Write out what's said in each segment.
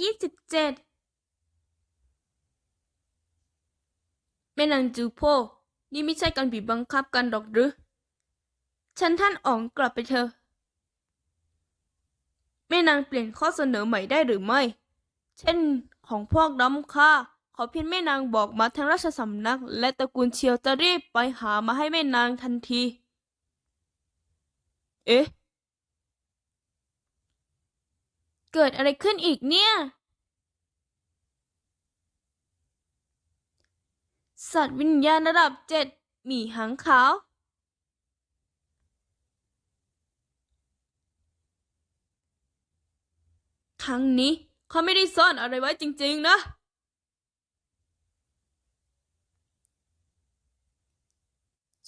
ยี่สิบเจ็ดแม่นางจูโพนี่ไม่ใช่การบีบบังคับกันหรอกหรือ ฉันท่านอ๋องกลับไปเถอะ แม่นางเปลี่ยนข้อเสนอใหม่ได้หรือไม่ เช่นของพวกน้ำค่าขอเพียงแม่นางบอกมาทางราชสำนัก และตระกูลเชียวจะรีบไปหามาให้แม่นางทันที เอ๊ะ เกิดอะไรขึ้นอีกเนี่ย สัตว์วิญญาณระดับเจ็ดหมีหางขาว ครั้งนี้เขาไม่ได้ซ่อนอะไรไว้จริง ๆ นะ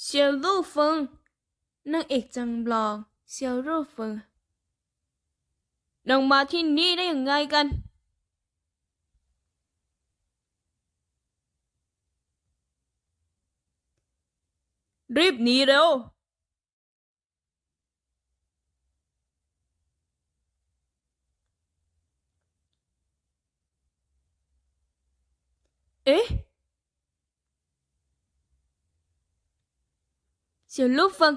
เซียวลู่เฟิงนางเอกจำลองเซียวลู่เฟิง นางมาที่นี่ได้ยังไงกัน รีบหนีเร็ว เอ๊ะ เสี่ยวลู่เฟิง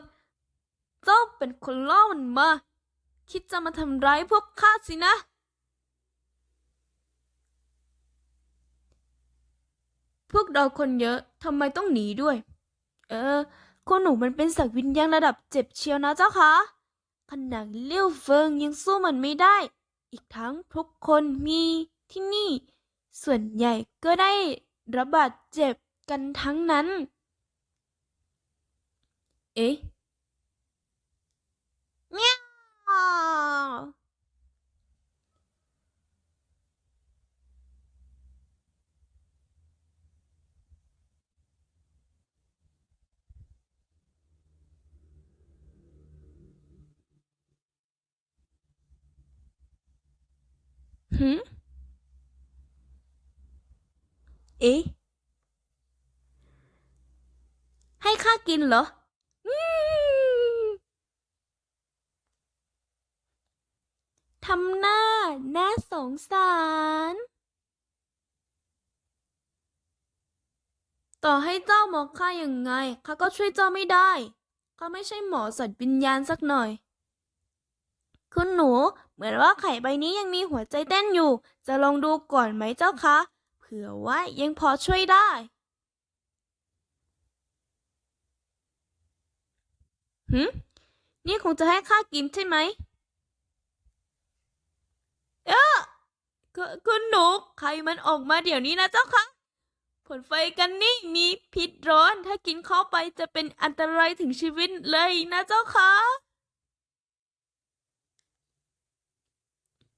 เจ้าเป็นคนล่อมันมา คิดจะมาทำร้ายพวกข้าสินะ พวกเราคนเยอะทำไมต้องหนีด้วย เออคนหนูมันเป็นสัตว์วิญญาณระดับเจ็บเชียวนะเจ้าคะขนาดเลี้ยวเฟิงยังสู้มันไม่ได้ อีกทั้งทุกคนมีที่นี่ ส่วนใหญ่ก็ได้ระบาดเจ็บกันทั้งนั้น เอ๊ะเมียว หืมเอ๊ะ ให้ข้ากินเหรอ ทำหน้า น่าสงสาร ต่อให้เจ้ามองข้ายังไง ข้าก็ช่วยเจ้าไม่ได้ ข้าไม่ใช่หมอสัตว์วิญญาณสักหน่อย คุณหนู เหมือนว่าไข่ใบนี้ยังมีหัวใจเต้นอยู่ จะลองดูก่อนไหมเจ้าคะ เผื่อว่ายังพอช่วยได้ หืม นี่คงจะให้ข้ากินใช่ไหม เออคุคุณหนู ไข่มันออกมาเดี๋ยวนี้นะเจ้าคะ ผลไฟกันนี่มีพิษร้อน ถ้ากินเข้าไปจะเป็นอันตรายถึงชีวิตเลยนะเจ้าคะ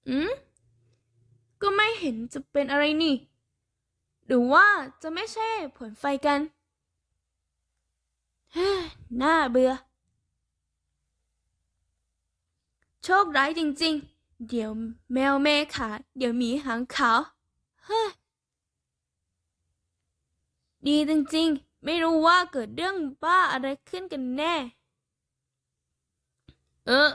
อืม ก็ไม่เห็นจะเป็นอะไรนี่ หรือว่าจะไม่ใช่ผลไฟกันเฮ้น่าเบื่อ โชคร้ายจริง ๆ เดี๋ยวแมวแม่ขาเดี๋ยวหมีหางขาวเฮ้ดีจริง ๆ ไม่รู้ว่าเกิดเรื่องบ้าอะไรขึ้นกันแน่ เออ